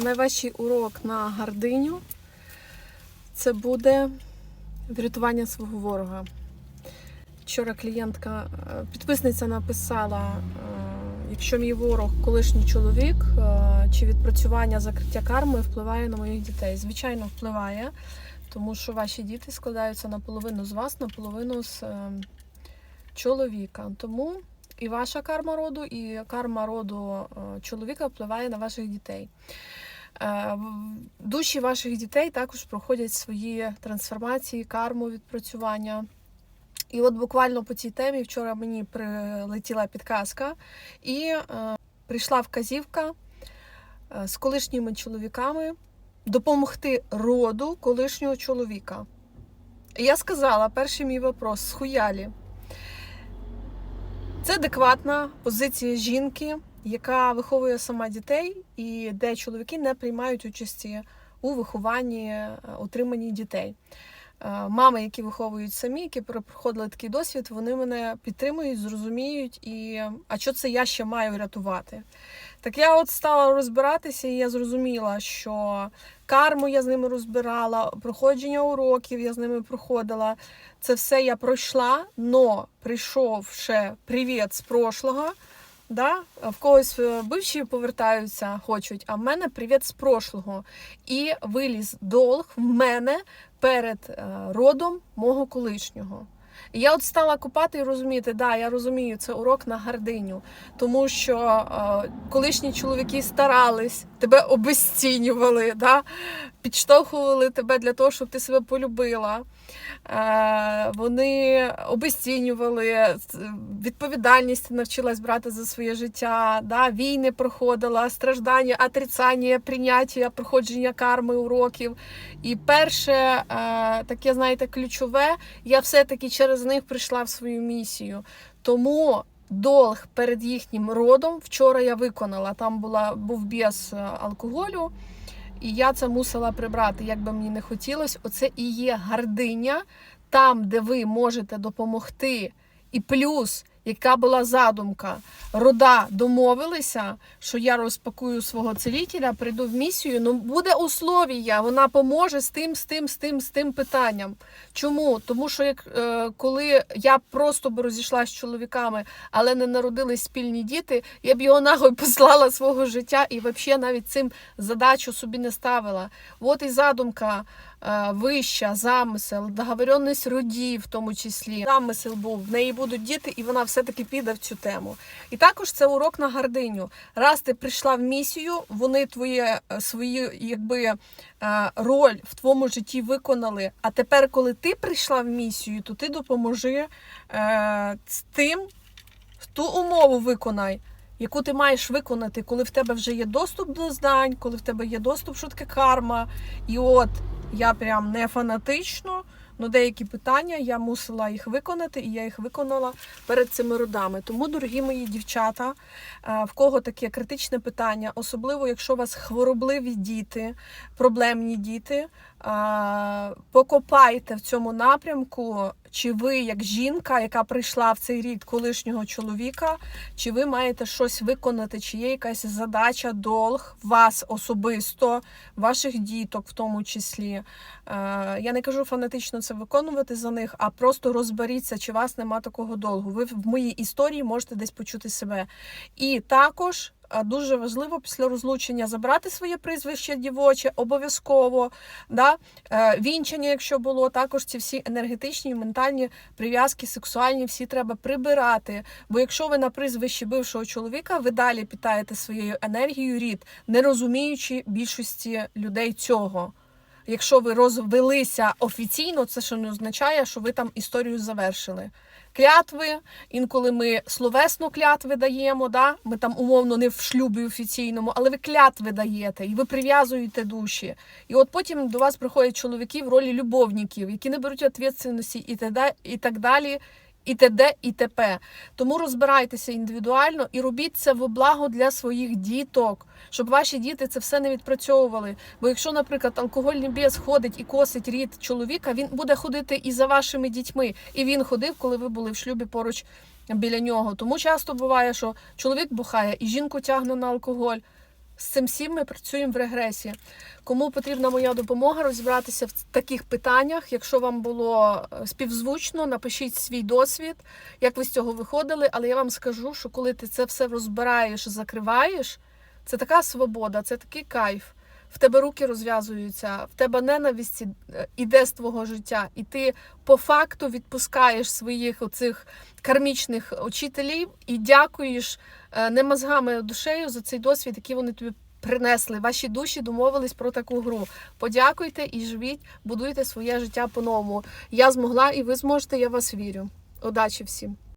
найважчий урок на гардиню це буде врятування свого ворога. Вчора клієнтка, е, підписниця написала, е, якщо мій ворог колишній чоловік, е, чи відпрацювання закриття карми впливає на моїх дітей. Звичайно, впливає, тому що ваші діти складаються наполовину з вас, наполовину з чоловіка. Тому і ваша карма роду, і карма роду чоловіка впливає на ваших дітей. Е, Душі ваших дітей також проходять свої трансформації, карму відпрацювання. І от буквально по цій темі вчора мені прилетіла підказка, і е, прийшла вказівка е, з колишніми чоловіками допомогти роду колишнього чоловіка. Я сказала, перший мій вопрос схуялі. Це адекватна позиція жінки, яка виховує сама дітей, і де чоловіки не приймають участі у вихованні, е, утриманні дітей. Е, Мами, які виховують самі, які проходили такий досвід, вони мене підтримують, зрозуміють, і а що це я ще маю рятувати? Так я от стала розбиратися, і я зрозуміла, що карму я з ними розбирала, проходження уроків я з ними проходила. Це все я пройшла, но прийшов ще привіт з прошлого. Да? В когось е, бивші повертаються, хочуть, а в мене привіт з прошлого. І виліз долг в мене перед е, родом мого колишнього. І я от стала купати і розуміти, да, я розумію, це урок на гардиню, тому що е, колишні чоловіки старались, тебе обесцінювали, да? підштовхували тебе для того, щоб ти себе полюбила. Е, вони обесцінювали відповідальність навчилась брати за своє життя, да? війни проходила, страждання, отрицання, прийняття, проходження карми, уроків. І перше, е, таке, знаєте, ключове, я все-таки через них прийшла в свою місію. Тому долг перед їхнім родом вчора я виконала. Там була, був е, алкоголю. І я це мусила прибрати, як би мені не хотілося. Оце і є гардиня, там, де ви можете допомогти. І плюс, яка була задумка, рода домовилися, що я розпакую свого целітеля, прийду в місію. Ну буде условія, вона поможе з тим, з тим, з тим, з тим питанням. Чому? Тому що як е, коли я просто би розійшлася з чоловіками, але не народились спільні діти, я б його нахуй послала свого життя і взагалі навіть цим задачу собі не ставила. От і задумка вища, замисел, договоренність родів, в тому числі. Замисел був, в неї будуть діти, і вона все-таки піде в цю тему. І також це урок на гардиню. Раз ти прийшла в місію, вони твоє е, свою якби е, роль в твоєму житті виконали. А тепер, коли ти прийшла в місію, то ти допоможи е, з тим, ту умову виконай. Яку ти маєш виконати, коли в тебе вже є доступ до знань, коли в тебе є доступ, що таке карма. І от я прям не фанатично, але деякі питання я мусила їх виконати, і я їх виконала перед цими родами. Тому, дорогі мої дівчата, е, в кого таке критичне питання, особливо якщо у вас хворобливі діти, проблемні діти, покопайте в цьому напрямку, чи ви, як жінка, яка прийшла в цей рік колишнього чоловіка, чи ви маєте щось виконати, чи є якась задача, долг вас особисто, ваших діток в тому числі. Е, Я не кажу фанатично це виконувати за них, а просто розберіться, чи вас нема такого долгу. Ви в моїй історії можете десь почути себе. І також. Дуже важливо після розлучення забрати своє прізвище дівоче, обов'язково. Да? Е, Вінчання, якщо було, також ці всі енергетичні, ментальні прив'язки, сексуальні, всі треба прибирати. Бо якщо ви на прізвищі бившого чоловіка, ви далі питаєте своєю енергією рід, не розуміючи більшості людей цього. Якщо ви розвелися офіційно, це ще не означає, що ви там історію завершили. Клятви, інколи ми словесно клятви даємо, да? ми там умовно не в шлюбі офіційному, але ви клятви даєте і ви прив'язуєте душі. І от потім до вас приходять чоловіки в ролі любовників, які не беруть відповідальності і так далі. І т.д. і т.п. Тому розбирайтеся індивідуально і робіть це в благо для своїх діток, щоб ваші діти це все не відпрацьовували. Бо якщо, наприклад, алкогольний біс ходить і косить рід чоловіка, він буде ходити і за вашими дітьми. І він ходив, коли ви були в шлюбі поруч біля нього. Тому часто буває, що чоловік бухає і жінку тягне на алкоголь. З цим всім ми працюємо в регресі. Кому потрібна моя допомога розібратися в таких питаннях, якщо вам було е, співзвучно, напишіть свій досвід, як ви з цього виходили. Але я вам скажу, що коли ти це все розбираєш, закриваєш, це така свобода, це такий кайф. В тебе руки розв'язуються, в тебе ненависть е, іде з твого життя, і ти по факту відпускаєш своїх оцих кармічних учителів і дякуєш е, не мозгами, а душею за цей досвід, який вони тобі принесли. Ваші душі домовились про таку гру. Подякуйте і живіть, будуйте своє життя по-новому. Я змогла, і ви зможете. Я вас вірю. Удачі всім!